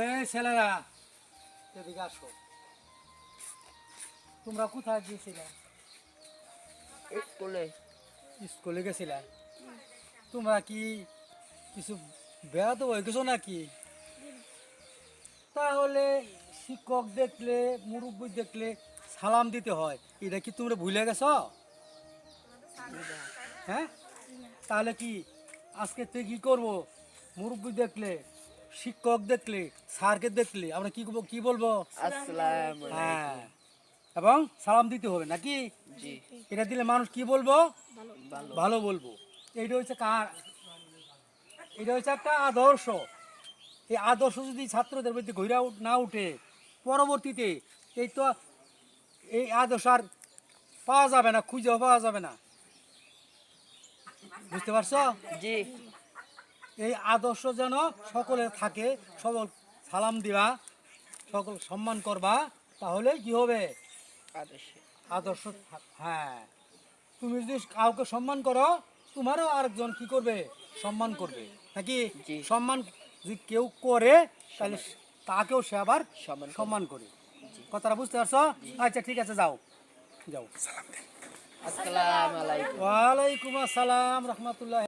এই ছেলেরা এদিকে আসো। তোমরা কোথায় গিয়েছিলে? স্কুলে। স্কুলে গেছিলে? তোমরা কি কিছু বেড়াতে হয়ে গেছো নাকি? তাহলে শিক্ষক দেখলে মুরব্বী দেখলে সালাম দিতে হয়। এটা কি তোমরা ভুলে গেছো? হ্যাঁ? তাহলে কি আজকে তুই কি করব? মুরব্বী দেখলে শিক্ষক দেখলে স্যারকে দেখলে আমরা কি করব কি বলব? হ্যাঁ। এবং সালাম দিতে হবে নাকি? এটা দিলে মানুষ কি বলব? ভালো। ভালো বলব। এইটা হচ্ছে কার? এটা হচ্ছে একটা আদর্শ। এই আদর্শ যদি ছাত্রদের মধ্যে ঘুরে না উঠে পরবর্তীতে এই তো এই আদর্শ আর পাওয়া যাবে না খুঁজেও পাওয়া যাবে না। বুঝতে পারছ? জি। এই আদর্শ যেন সকলের থাকে সকল সালাম দিবা সকল সম্মান করবা তাহলে কি হবে? আদর্শ। হ্যাঁ। তুমি যদি কাউকে সম্মান করো তোমারও আরেকজন কি করবে? সম্মান করবে। নাকি সম্মান যদি কেউ করে তাহলে তাকেও সে আবার সম্মান করে। কথাটা বুঝতে পারছ? আচ্ছা ঠিক আছে যাও। যাও। আসসালাম আলাইকুম। ওয়ালাইকুম আসসালাম রহমতুল্লাহ।